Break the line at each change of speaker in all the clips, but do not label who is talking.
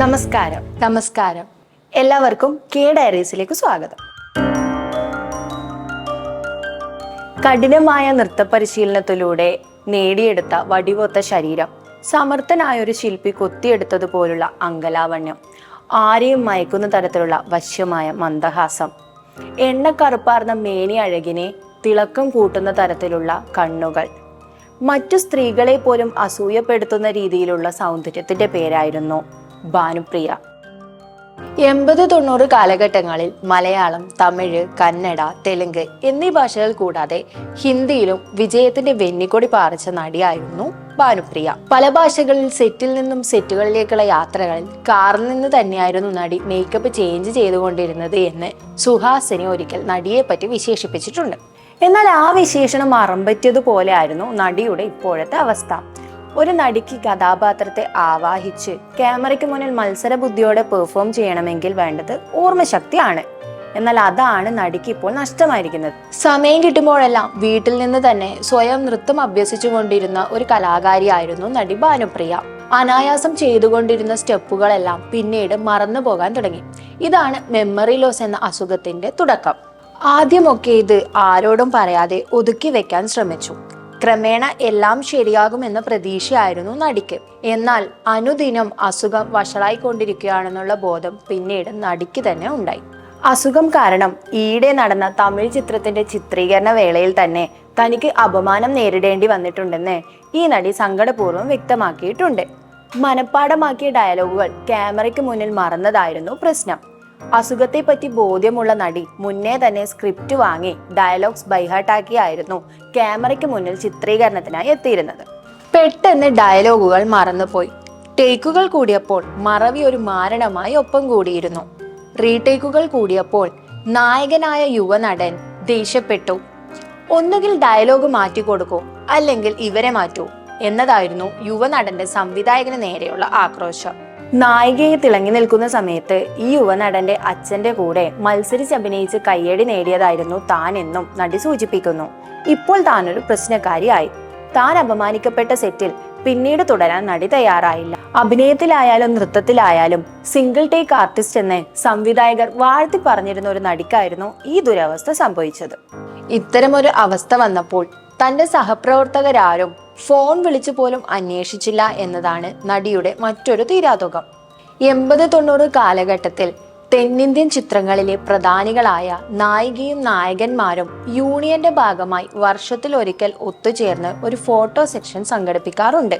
നമസ്കാരം. നമസ്കാരം. എല്ലാവർക്കും കെ ഡയറീസിലേക്ക് സ്വാഗതം. കഠിനമായ നൃത്ത പരിശീലനത്തിലൂടെ നേടിയെടുത്ത വടിവൊത്ത ശരീരം സമർത്ഥനായ ഒരു ശില്പി കൊത്തിയെടുത്തതുപോലുള്ള അങ്കലാവണ്യം ആരെയും മയക്കുന്ന തരത്തിലുള്ള വശ്യമായ മന്ദഹാസം എണ്ണക്കറുപ്പാർന്ന മേനി അഴകിനെ തിളക്കം കൂട്ടുന്ന തരത്തിലുള്ള കണ്ണുകൾ മറ്റു സ്ത്രീകളെ പോലും അസൂയപ്പെടുത്തുന്ന രീതിയിലുള്ള സൗന്ദര്യത്തിന്റെ പേരായിരുന്നു ഭാനുപ്രിയ എൺപത് തൊണ്ണൂറ് കാലഘട്ടങ്ങളിൽ മലയാളം തമിഴ് കന്നഡ തെലുങ്ക് എന്നീ ഭാഷകൾ കൂടാതെ ഹിന്ദിയിലും വിജയത്തിന്റെ വെന്നിക്കൊടി പാറിച്ച നടിയായിരുന്നു ഭാനുപ്രിയ പല ഭാഷകളിൽ സെറ്റിൽ നിന്നും സെറ്റുകളിലേക്കുള്ള യാത്രകളിൽ കാറിൽ നിന്ന് തന്നെയായിരുന്നു നടി മേക്കപ്പ് ചേഞ്ച് ചെയ്തുകൊണ്ടിരുന്നത് എന്ന് സുഹാസിനി ഒരിക്കൽ നടിയെ പറ്റി വിശേഷിപ്പിച്ചിട്ടുണ്ട്. എന്നാൽ ആ വിശേഷണം അറമ്പറ്റിയതുപോലെ ആയിരുന്നു നടിയുടെ ഇപ്പോഴത്തെ അവസ്ഥ. ഒരു നടിക്ക് കഥാപാത്രത്തെ ആവാഹിച്ച് ക്യാമറയ്ക്ക് മുന്നിൽ മത്സര ബുദ്ധിയോടെ പെർഫോം ചെയ്യണമെങ്കിൽ വേണ്ടത് ഓർമ്മശക്തിയാണ്. എന്നാൽ അതാണ് നടിക്ക് ഇപ്പോൾ നഷ്ടമായിരിക്കുന്നത്. സമയം കിട്ടുമ്പോഴെല്ലാം വീട്ടിൽ നിന്ന് തന്നെ സ്വയം നൃത്തം അഭ്യസിച്ചു കൊണ്ടിരുന്ന ഒരു കലാകാരിയായിരുന്നു നടി ഭാനുപ്രിയ. അനായാസം ചെയ്തുകൊണ്ടിരുന്ന സ്റ്റെപ്പുകളെല്ലാം പിന്നീട് മറന്നു പോകാൻ തുടങ്ങി. ഇതാണ് മെമ്മറി ലോസ് എന്ന അസുഖത്തിന്റെ തുടക്കം. ആദ്യമൊക്കെ ഇത് ആരോടും പറയാതെ ഒതുക്കി വെക്കാൻ ശ്രമിച്ചു. ക്രമേണ എല്ലാം ശരിയാകുമെന്ന പ്രതീക്ഷയായിരുന്നു നടിക്ക്. എന്നാൽ അനുദിനം അസുഖം വഷളായിക്കൊണ്ടിരിക്കുകയാണെന്നുള്ള ബോധം പിന്നീട് നടിക്ക് തന്നെ ഉണ്ടായി. അസുഖം കാരണം ഈയിടെ നടന്ന തമിഴ് ചിത്രത്തിന്റെ ചിത്രീകരണ വേളയിൽ തന്നെ തനിക്ക് അപമാനം നേരിടേണ്ടി വന്നിട്ടുണ്ടെന്ന് ഈ നടി സങ്കടപൂർവം വ്യക്തമാക്കിയിട്ടുണ്ട്. മനപ്പാടമാക്കിയ ഡയലോഗുകൾ ക്യാമറയ്ക്ക് മുന്നിൽ മറന്നതായിരുന്നു പ്രശ്നം. അസുഖത്തെപ്പറ്റി ബോധ്യമുള്ള നടി മുന്നേ തന്നെ സ്ക്രിപ്റ്റ് വാങ്ങി ഡയലോഗ്സ് ബൈഹാട്ടാക്കിയായിരുന്നു ക്യാമറയ്ക്ക് മുന്നിൽ ചിത്രീകരണത്തിനായി എത്തിയിരുന്നത്. പെട്ടെന്ന് ഡയലോഗുകൾ മറന്നുപോയി. ടേക്കുകൾ കൂടിയപ്പോൾ മറവി ഒരു മാരണമായി ഒപ്പം കൂടിയിരുന്നു. റീടേക്കുകൾ കൂടിയപ്പോൾ നായകനായ യുവനടൻ ദേഷ്യപ്പെട്ടു. ഒന്നുകിൽ ഡയലോഗ് മാറ്റി കൊടുക്കൂ അല്ലെങ്കിൽ ഇവരെ മാറ്റൂ എന്നതായിരുന്നു യുവനടന്റെ സംവിധായകന് നേരെയുള്ള ആക്രോശം. നായികയെ തിളങ്ങി നിൽക്കുന്ന സമയത്ത് ഈ യുവനടന്റെ അച്ഛന്റെ കൂടെ മത്സരിച്ച് അഭിനയിച്ച് കയ്യടി നേടിയതായിരുന്നു താൻ എന്നും നടി സൂചിപ്പിക്കുന്നു. ഇപ്പോൾ താനൊരു പ്രശ്നക്കാരിയായി. താൻ അപമാനിക്കപ്പെട്ട സെറ്റിൽ പിന്നീട് തുടരാൻ നടി തയ്യാറായില്ല. അഭിനയത്തിലായാലും നൃത്തത്തിലായാലും സിംഗിൾ ടേക്ക് ആർട്ടിസ്റ്റ് എന്ന് സംവിധായകർ വാഴ്ത്തി പറഞ്ഞിരുന്ന ഒരു നടിക്കായിരുന്നു ഈ ദുരവസ്ഥ സംഭവിച്ചത്. ഇത്തരമൊരു അവസ്ഥ വന്നപ്പോൾ തന്റെ സഹപ്രവർത്തകരാരും ഫോൺ വിളിച്ചു പോലും അന്വേഷിച്ചില്ല എന്നതാണ് നടിയുടെ മറ്റൊരു തീരാതുകം. എൺപത് തൊണ്ണൂറ് കാലഘട്ടത്തിൽ തെന്നിന്ത്യൻ ചിത്രങ്ങളിലെ പ്രധാനികളായ നായികയും നായകന്മാരും യൂണിയന്റെ ഭാഗമായി വർഷത്തിൽ ഒരിക്കൽ ഒത്തുചേർന്ന് ഒരു ഫോട്ടോ സെക്ഷൻ സംഘടിപ്പിക്കാറുണ്ട്.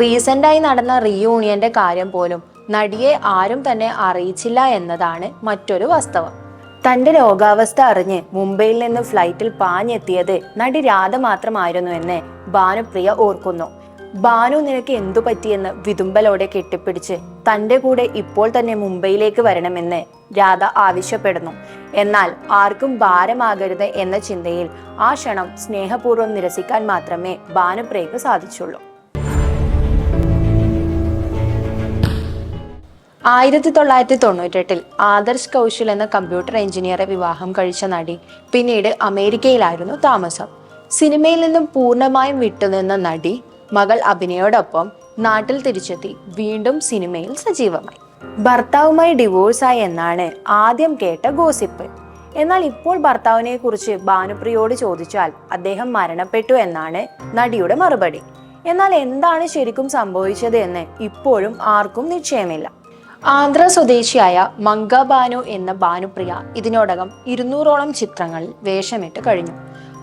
റീസെന്റായി നടന്ന റീയൂണിയന്റെ കാര്യം പോലും നടിയെ ആരും തന്നെ അറിയിച്ചില്ല എന്നതാണ് മറ്റൊരു വാസ്തവം. തന്റെ രോഗാവസ്ഥ അറിഞ്ഞ് മുംബൈയിൽ നിന്ന് ഫ്ലൈറ്റിൽ പാഞ്ഞെത്തിയത് നടി രാധ മാത്രമായിരുന്നു എന്ന് ഭാനുപ്രിയ ഓർക്കുന്നു. ഭാനു നിനക്ക് എന്തു പറ്റിയെന്ന് വിതുമ്പലോടെ കെട്ടിപ്പിടിച്ച് തന്റെ കൂടെ ഇപ്പോൾ തന്നെ മുംബൈയിലേക്ക് വരണമെന്ന് രാധ ആവശ്യപ്പെടുന്നു. എന്നാൽ ആർക്കും ഭാരമാകരുത് എന്ന ചിന്തയിൽ ആ ക്ഷണം സ്നേഹപൂർവം നിരസിക്കാൻ മാത്രമേ ഭാനുപ്രിയക്ക് സാധിച്ചുള്ളൂ. ആയിരത്തി തൊള്ളായിരത്തി തൊണ്ണൂറ്റെട്ടിൽ ആദർശ് കൗശൽ എന്ന കമ്പ്യൂട്ടർ എഞ്ചിനീയറെ വിവാഹം കഴിച്ച നടി പിന്നീട് അമേരിക്കയിലായിരുന്നു താമസം. സിനിമയിൽ നിന്നും പൂർണമായും വിട്ടുനിന്ന നടി മകൾ അഭിനയോടൊപ്പം നാട്ടിൽ തിരിച്ചെത്തി വീണ്ടും സിനിമയിൽ സജീവമായി. ഭർത്താവുമായി ഡിവോഴ്സായി എന്നാണ് ആദ്യം കേട്ട ഗോസിപ്പ്. എന്നാൽ ഇപ്പോൾ ഭർത്താവിനെ കുറിച്ച് ഭാനുപ്രിയോട് ചോദിച്ചാൽ അദ്ദേഹം മരണപ്പെട്ടു എന്നാണ് നടിയുടെ മറുപടി. എന്നാൽ എന്താണ് ശരിക്കും സംഭവിച്ചത് എന്ന് ഇപ്പോഴും ആർക്കും നിശ്ചയമില്ല. ആന്ധ്ര സ്വദേശിയായ മംഗ ബാനു എന്ന ബാനുപ്രിയ ഇതിനോടകം ഇരുന്നൂറോളം ചിത്രങ്ങളിൽ വേഷമിട്ട് കഴിഞ്ഞു.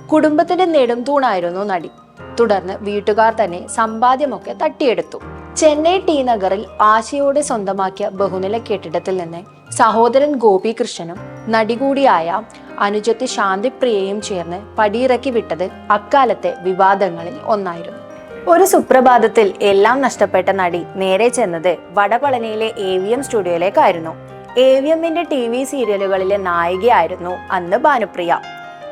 കുടുംബത്തിന്റെ നെടുംതൂണായിരുന്നു നടി. തുടർന്ന് വീട്ടുകാർ തന്നെ സമ്പാദ്യമൊക്കെ തട്ടിയെടുത്തു. ചെന്നൈ ടി നഗറിൽ ആശയോടെ സ്വന്തമാക്കിയ ബഹുനില കെട്ടിടത്തിൽ നിന്ന് സഹോദരൻ ഗോപികൃഷ്ണനും നടി കൂടിയായ അനുജത്തി ശാന്തിപ്രിയയും ചേർന്ന് പടിയിറക്കി വിട്ടത് അക്കാലത്തെ വിവാദങ്ങളിൽ ഒന്നായിരുന്നു. ഒരു സുപ്രഭാതത്തിൽ എല്ലാം നഷ്ടപ്പെട്ട നടി നേരെ ചെന്നത് വടപളനിയിലെ എ വി എം സ്റ്റുഡിയോയിലേക്കായിരുന്നു. എ വി എമ്മിന്റെ ടി വി സീരിയലുകളിലെ നായികയായിരുന്നു അന്ന് ഭാനുപ്രിയ.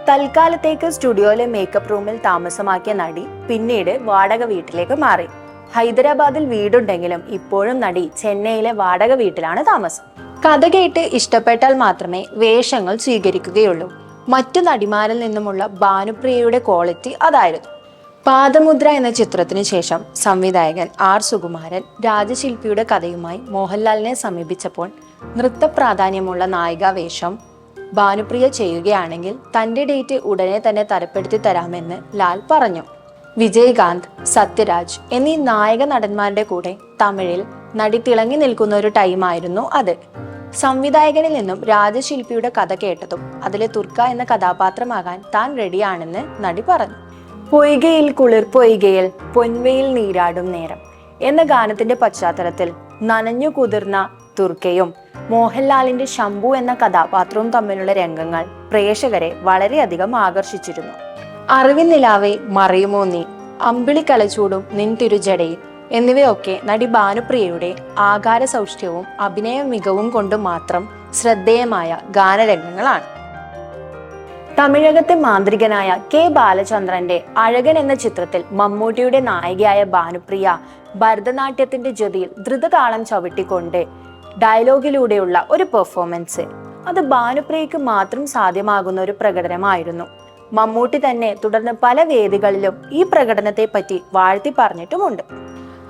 തൽക്കാലത്തേക്ക് സ്റ്റുഡിയോയിലെ മേക്കപ്പ് റൂമിൽ താമസമാക്കിയ നടി പിന്നീട് വാടക വീട്ടിലേക്ക് മാറി. ഹൈദരാബാദിൽ വീടുണ്ടെങ്കിലും ഇപ്പോഴും നടി ചെന്നൈയിലെ വാടക വീട്ടിലാണ് താമസം. കഥ കേട്ട് ഇഷ്ടപ്പെട്ടാൽ മാത്രമേ വേഷങ്ങൾ സ്വീകരിക്കുകയുള്ളൂ. മറ്റു നടിമാരിൽ നിന്നുമുള്ള ഭാനുപ്രിയയുടെ ക്വാളിറ്റി അതായിരുന്നു. പാദമുദ്ര എന്ന ചിത്രത്തിനു ശേഷം സംവിധായകൻ ആർ സുകുമാരൻ രാജശില്പിയുടെ കഥയുമായി മോഹൻലാലിനെ സമീപിച്ചപ്പോൾ നൃത്ത പ്രാധാന്യമുള്ള നായികാവേഷം ഭാനുപ്രിയ ചെയ്യുകയാണെങ്കിൽ തന്റെ ഡേറ്റ് ഉടനെ തന്നെ തരപ്പെടുത്തി തരാമെന്ന് ലാൽ പറഞ്ഞു. വിജയകാന്ത് സത്യരാജ് എന്നീ നായക നടന്മാരുടെ കൂടെ തമിഴിൽ നടി തിളങ്ങി നിൽക്കുന്ന ഒരു ടൈമായിരുന്നു അത്. സംവിധായകനിൽ നിന്നും രാജശില്പിയുടെ കഥ കേട്ടതും അതിലെ തുർക്ക എന്ന കഥാപാത്രമാകാൻ താൻ റെഡിയാണെന്ന് നടി പറഞ്ഞു. പൊയ്കയിൽ കുളിർ പൊയ്കയിൽ പൊന്മയിൽ നീരാടും നേരം എന്ന ഗാനത്തിന്റെ പശ്ചാത്തലത്തിൽ നനഞ്ഞു കുതിർന്ന തുർക്കയും മോഹൻലാലിന്റെ ശംഭു എന്ന കഥാപാത്രവും തമ്മിലുള്ള രംഗങ്ങൾ പ്രേക്ഷകരെ വളരെയധികം ആകർഷിച്ചിരുന്നു. അറിവിൻ നിലാവെ മറിയുമോ നീ? അമ്പിളി കലച്ചൂടും നിൻ തിരുജടയിൽ. എന്നിവയൊക്കെ നടി ഭാനുപ്രിയയുടെ ആകാര സൗഷ്ഠ്യവും അഭിനയ മികവും കൊണ്ട് മാത്രം ശ്രദ്ധേയമായ ഗാനരംഗങ്ങളാണ്. തമിഴകത്തെ മാന്ത്രികനായ കെ ബാലചന്ദ്രന്റെ അഴകൻ എന്ന ചിത്രത്തിൽ മമ്മൂട്ടിയുടെ നായികയായ ഭാനുപ്രിയ ഭരതനാട്യത്തിന്റെ ജ്യോതിയിൽ ദ്രുതതാളം ചവിട്ടിക്കൊണ്ട് ഡയലോഗിലൂടെയുള്ള ഒരു പെർഫോമൻസ് അത് ഭാനുപ്രിയക്ക് മാത്രം സാധ്യമാകുന്ന ഒരു പ്രകടനമായിരുന്നു. മമ്മൂട്ടി തന്നെ തുടർന്ന് പല വേദികളിലും ഈ പ്രകടനത്തെ പറ്റി വാഴ്ത്തി പറഞ്ഞിട്ടുമുണ്ട്.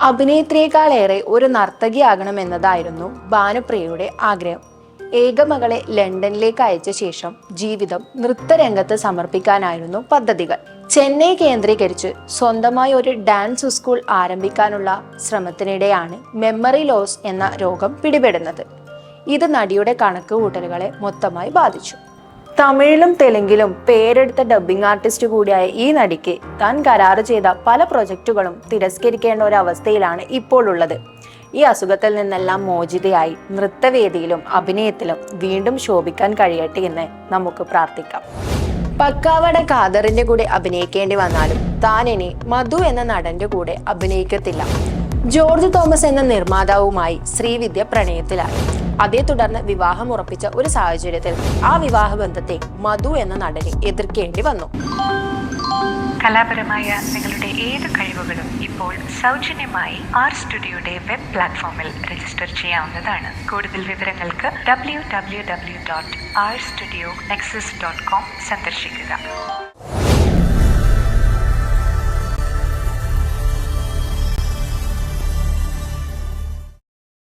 അഭിനേത്രിയേക്കാളേറെ ഒരു നർത്തകിയാകണമെന്നതായിരുന്നു ഭാനുപ്രിയയുടെ ആഗ്രഹം. ഏകമകളെ ലണ്ടനിലേക്ക് അയച്ച ശേഷം ജീവിതം നൃത്തരംഗത്ത് സമർപ്പിക്കാനായിരുന്നു പദ്ധതികൾ. ചെന്നൈ കേന്ദ്രീകരിച്ച് സ്വന്തമായി ഒരു ഡാൻസ് സ്കൂൾ ആരംഭിക്കാനുള്ള ശ്രമത്തിനിടെയാണ് മെമ്മറി ലോസ് എന്ന രോഗം പിടിപെടുന്നത്. ഇത് നടിയുടെ കണക്ക് കൂട്ടലുകളെ മൊത്തമായി ബാധിച്ചു. തമിഴിലും തെലുങ്കിലും പേരെടുത്ത ഡബ്ബിംഗ് ആർട്ടിസ്റ്റ് കൂടിയായ ഈ നടിക്ക് താൻ കരാറ് ചെയ്ത പല പ്രൊജക്റ്റുകളും തിരസ്കരിക്കേണ്ട ഒരു അവസ്ഥയിലാണ് ഇപ്പോൾ ഉള്ളത്. ഈ അസുഖത്തിൽ നിന്നെല്ലാം മോചിതയായി നൃത്തവേദിയിലും അഭിനയത്തിലും വീണ്ടും ശോഭിക്കാൻ കഴിയട്ടെ എന്ന് നമുക്ക് പ്രാർത്ഥിക്കാം. പക്കാവട ഖാദറിന്റെ കൂടെ അഭിനയിക്കേണ്ടി വന്നാലും താൻ ഇനി മധു എന്ന നടന്റെ കൂടെ അഭിനയിക്കത്തില്ല. ജോർജ് തോമസ് എന്ന നിർമ്മാതാവുമായി ശ്രീവിദ്യ പ്രണയത്തിലായി. അതേ തുടർന്ന് വിവാഹം ഉറപ്പിച്ച ഒരു സാഹചര്യത്തിൽ ആ വിവാഹ ബന്ധത്തെ മധു എന്ന നടനെ എതിർക്കേണ്ടി വന്നു.
കലാപരമായ നിങ്ങളുടെ ഏത് കഴിവുകളും ഇപ്പോൾ സൗജന്യമായി ആർ സ്റ്റുഡിയോയുടെ വെബ് പ്ലാറ്റ്ഫോമിൽ രജിസ്റ്റർ ചെയ്യാവുന്നതാണ്. കൂടുതൽ വിവരങ്ങൾക്ക് W W W dot R studio nexus dot com സന്ദർശിക്കുക.